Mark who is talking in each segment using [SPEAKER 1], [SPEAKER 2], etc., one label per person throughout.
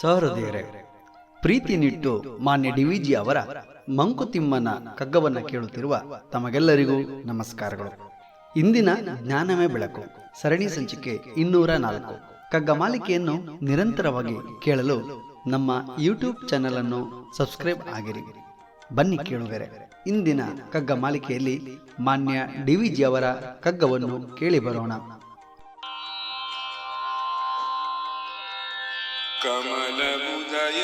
[SPEAKER 1] ಸಹೃದಯರೇ ಪ್ರೀತಿ ನಿಟ್ಟು ಮಾನ್ಯ ಡಿವಿಜಿ ಅವರ ಮಂಕುತಿಮ್ಮನ ಕಗ್ಗವನ್ನ ಕೇಳುತ್ತಿರುವ ತಮಗೆಲ್ಲರಿಗೂ ನಮಸ್ಕಾರಗಳು. ಇಂದಿನ ಜ್ಞಾನವೇ ಬೆಳಕು, ಸರಣಿ ಸಂಚಿಕೆ ಇನ್ನೂರ ನಾಲ್ಕು. ಕಗ್ಗ ಮಾಲಿಕೆಯನ್ನು ನಿರಂತರವಾಗಿ ಕೇಳಲು ನಮ್ಮ ಯೂಟ್ಯೂಬ್ ಚಾನೆಲ್ ಅನ್ನು ಸಬ್ಸ್ಕ್ರೈಬ್ ಆಗಿರಿ. ಬನ್ನಿ ಕೇಳುವೆರೆ ಇಂದಿನ ಕಗ್ಗ ಮಾಲಿಕೆಯಲ್ಲಿ ಮಾನ್ಯ ಡಿವಿಜಿ ಅವರ ಕಗ್ಗವನ್ನು ಕೇಳಿ ಬರೋಣ.
[SPEAKER 2] ಕಮಲವುದಯದೊಡರಳಿ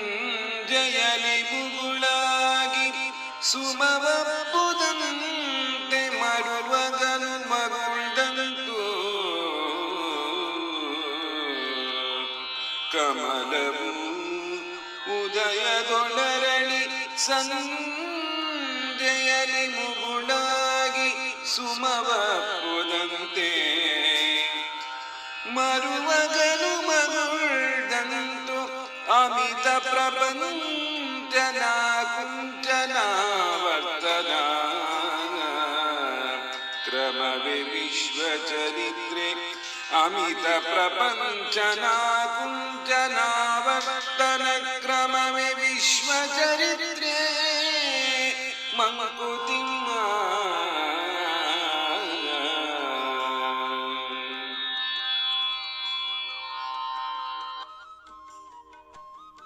[SPEAKER 2] ಸಂಜಯಲಿ ಮುಗುಳಾಗಿ ಸುಮವಪ್ಪುದಂತೆ ಮರುವಗನು ಮರುಳದಂತು ಕಮಲವು ಉದಯದೊಡರಳಿ ಸಂಜಯಲಿ ಮುಗುಳಾಗಿ ಸುಮವಪ್ಪುದಂತೆ अमित प्रपञ्चना कुञ्चना वर्तना क्रमविश्वचरित्रे अमित प्रपञ्चना कुञ्चना वर्तन क्रमविश्वचरित्रे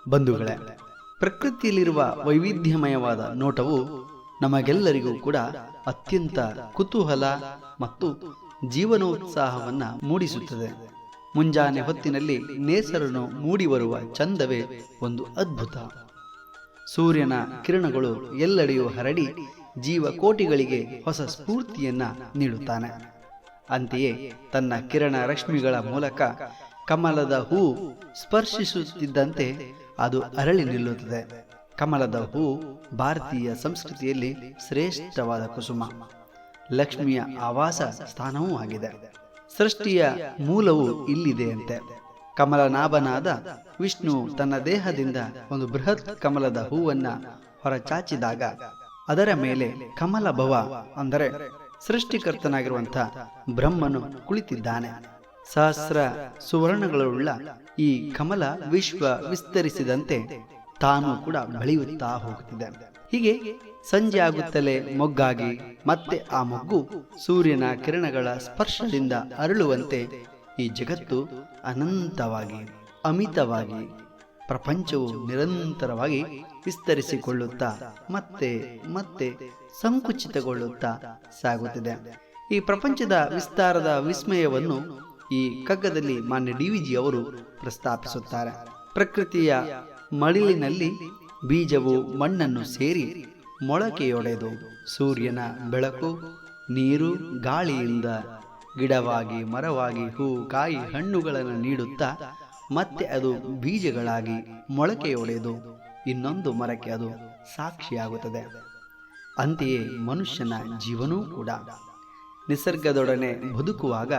[SPEAKER 1] ಬಂಧುಗಳೇ, ಪ್ರಕೃತಿಯಲ್ಲಿರುವ ವೈವಿಧ್ಯಮಯವಾದ ನೋಟವು ನಮಗೆಲ್ಲರಿಗೂ ಕೂಡ ಅತ್ಯಂತ ಕುತೂಹಲ ಮತ್ತು ಜೀವನೋತ್ಸಾಹವನ್ನ ಮೂಡಿಸುತ್ತದೆ. ಮುಂಜಾನೆ ಹೊತ್ತಿನಲ್ಲಿ ನೇಸರನ್ನು ಮೂಡಿ ಬರುವ ಚಂದವೇ ಒಂದು ಅದ್ಭುತ. ಸೂರ್ಯನ ಕಿರಣಗಳು ಎಲ್ಲೆಡೆಯೂ ಹರಡಿ ಜೀವಕೋಟಿಗಳಿಗೆ ಹೊಸ ಸ್ಫೂರ್ತಿಯನ್ನ ನೀಡುತ್ತಾನೆ. ಅಂತೆಯೇ ತನ್ನ ಕಿರಣ ರಶ್ಮಿಗಳ ಮೂಲಕ ಕಮಲದ ಹೂ ಸ್ಪರ್ಶಿಸುತ್ತಿದ್ದಂತೆ ಅದು ಅರಳಿ ನಿಲ್ಲುತ್ತದೆ ಕಮಲದ ಹೂ ಭಾರತೀಯ ಸಂಸ್ಕೃತಿಯಲ್ಲಿ ಶ್ರೇಷ್ಠವಾದ ಕುಸುಮ. ಲಕ್ಷ್ಮಿಯ ಆವಾಸ ಸ್ಥಾನವೂ ಆಗಿದೆ. ಸೃಷ್ಟಿಯ ಮೂಲವು ಇಲ್ಲಿದೆಯಂತೆ. ಕಮಲನಾಭನಾದ ವಿಷ್ಣು ತನ್ನ ದೇಹದಿಂದ ಒಂದು ಬೃಹತ್ ಕಮಲದ ಹೂವನ್ನ ಹೊರಚಾಚಿದಾಗ ಅದರ ಮೇಲೆ ಕಮಲ ಭವ ಅಂದರೆ ಸೃಷ್ಟಿಕರ್ತನಾಗಿರುವಂಥ ಬ್ರಹ್ಮನು ಕುಳಿತಿದ್ದಾನೆ. ಸಹಸ್ರ ಸುವರ್ಣಗಳುಳ್ಳ ಈ ಕಮಲ ವಿಶ್ವ ವಿಸ್ತರಿಸಿದಂತೆ ತಾನು ಕೂಡ ಬೆಳೆಯುತ್ತಾ ಹೋಗುತ್ತಿದೆ. ಹೀಗೆ ಸಂಜೆ ಆಗುತ್ತಲೇ ಮೊಗ್ಗಾಗಿ ಮತ್ತೆ ಆ ಮೊಗ್ಗು ಸೂರ್ಯನ ಕಿರಣಗಳ ಸ್ಪರ್ಶದಿಂದ ಅರಳುವಂತೆ ಈ ಜಗತ್ತು ಅನಂತವಾಗಿ, ಅಮಿತವಾಗಿ, ಪ್ರಪಂಚವು ನಿರಂತರವಾಗಿ ವಿಸ್ತರಿಸಿಕೊಳ್ಳುತ್ತಾ ಮತ್ತೆ ಮತ್ತೆ ಸಂಕುಚಿತಗೊಳ್ಳುತ್ತಾ ಸಾಗುತ್ತಿದೆ. ಈ ಪ್ರಪಂಚದ ವಿಸ್ತಾರದ ವಿಸ್ಮಯವನ್ನು ಈ ಕಗ್ಗದಲ್ಲಿ ಮಾನ್ಯ ಡಿ ವಿ ಜಿ ಅವರು ಪ್ರಸ್ತಾಪಿಸುತ್ತಾರೆ. ಪ್ರಕೃತಿಯ ಮಳಿಲಿನಲ್ಲಿ ಬೀಜವು ಮಣ್ಣನ್ನು ಸೇರಿ ಮೊಳಕೆಯೊಡೆದು ಸೂರ್ಯನ ಬೆಳಕು, ನೀರು, ಗಾಳಿಯಿಂದ ಗಿಡವಾಗಿ, ಮರವಾಗಿ ಹೂ ಕಾಯಿ ಹಣ್ಣುಗಳನ್ನು ನೀಡುತ್ತಾ ಮತ್ತೆ ಅದು ಬೀಜಗಳಾಗಿ ಮೊಳಕೆಯೊಡೆದು ಇನ್ನೊಂದು ಮರಕ್ಕೆ ಅದು ಸಾಕ್ಷಿಯಾಗುತ್ತದೆ. ಅಂತೆಯೇ ಮನುಷ್ಯನ ಜೀವನೂ ಕೂಡ. ನಿಸರ್ಗದೊಡನೆ ಬದುಕುವಾಗ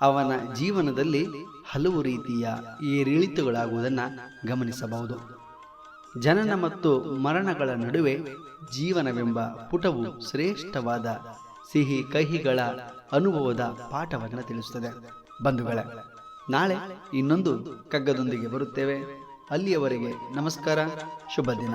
[SPEAKER 1] ಅವನ ಜೀವನದಲ್ಲಿ ಹಲವು ರೀತಿಯ ಏರಿಳಿತಗಳಾಗುವುದನ್ನು ಗಮನಿಸಬಹುದು. ಜನನ ಮತ್ತು ಮರಣಗಳ ನಡುವೆ ಜೀವನವೆಂಬ ಪುಟವು ಶ್ರೇಷ್ಠವಾದ ಸಿಹಿ ಕಹಿಗಳ ಅನುಭವದ ಪಾಠವನ್ನು ತಿಳಿಸುತ್ತದೆ. ಬಂಧುಗಳೇ, ನಾಳೆ ಇನ್ನೊಂದು ಕಗ್ಗದೊಂದಿಗೆ ಬರುತ್ತೇವೆ. ಅಲ್ಲಿಯವರೆಗೆ ನಮಸ್ಕಾರ ಶುಭ ದಿನ